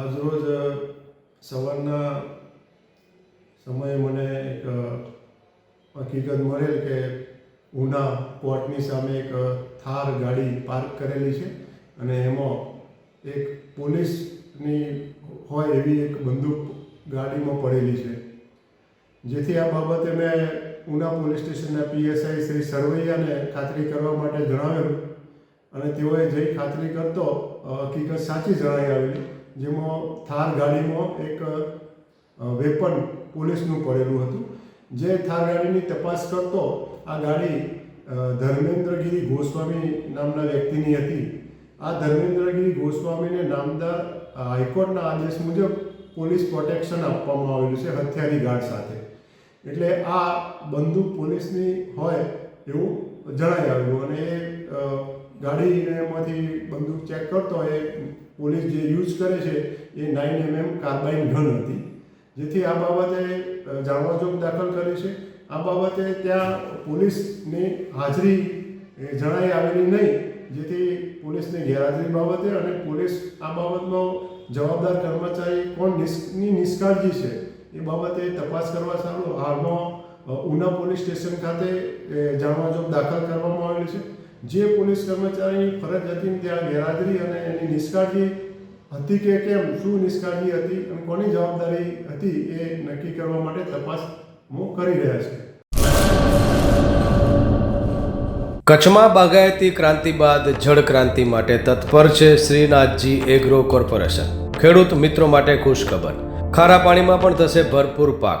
આજરોજ સવારના સમયે મને એક હકીકત મળેલ કે ઉના કોર્ટની સામે એક થાર ગાડી પાર્ક કરેલી છે અને એમાં એક પોલીસની હોય એવી એક બંદૂક ગાડીમાં પડેલી છે. જેથી આ બાબતે મેં ઉના પોલીસ સ્ટેશનના પીએસઆઈ શ્રી સરવૈયાને ખાતરી કરવા માટે જણાવેલું અને તેઓએ જઈ ખાતરી કરતો હકીકત સાચી જણાવી આવેલી. જેમાં થાર ગાડીમાં એક વેપન પોલીસનું પડેલું હતું. જે થાર ગાડીની તપાસ કરતો આ ગાડી ધર્મેન્દ્રગીરી ગોસ્વામી નામના વ્યક્તિની હતી. આ ધર્મેન્દ્રગીરી ગોસ્વામીને નામદાર હાઈકોર્ટના આદેશ મુજબ પોલીસ પ્રોટેક્શન આપવામાં આવેલું છે હથિયારી ગાર્ડ સાથે. એટલે આ બંદૂક પોલીસની હોય એવું જણાઈ આવ્યું અને એ અ, ગાડીમાંથી બંદૂક ચેક કરતો એ પોલીસ જે યુઝ કરે છે એ નાઇન એમએમ કાર્બાઇન ગન હતી. જેથી આ બાબતે જાણવાજોગ દાખલ કરી છે. આ બાબતે ત્યાં પોલીસની હાજરી જણાઈ આવેલી નહીં. જેથી પોલીસની ગેરહાજરી બાબતે અને પોલીસ આ બાબતનો જવાબદાર કર્મચારી કોણ નિષ્- નિષ્કાળજી છે એ બાબતે તપાસ કરવા સારું. હાલમાં ઉના પોલીસ સ્ટેશન ખાતે જાણવા જાણવાજોગ દાખલ કરવામાં આવેલી છે. જે પોલીસ કર્મચારીની ફરજ હતી ત્યાં ગેરહાજરી અને એની નિષ્કાળજી હતી કે કેમ, શું નિષ્કાળજી હતી અને કોની જવાબદારી હતી એ નક્કી કરવા માટે તપાસ હું કરી રહ્યા છે. કચ્છમાં બાગાયતી ક્રાંતિ બાદ જળ ક્રાંતિ માટે તત્પર છે શ્રીનાથજી એગ્રો કોર્પોરેશન. ખેડૂત મિત્રો માટે ખુશખબર. ખારા પાણીમાં પણ થશે ભરપૂર પાક.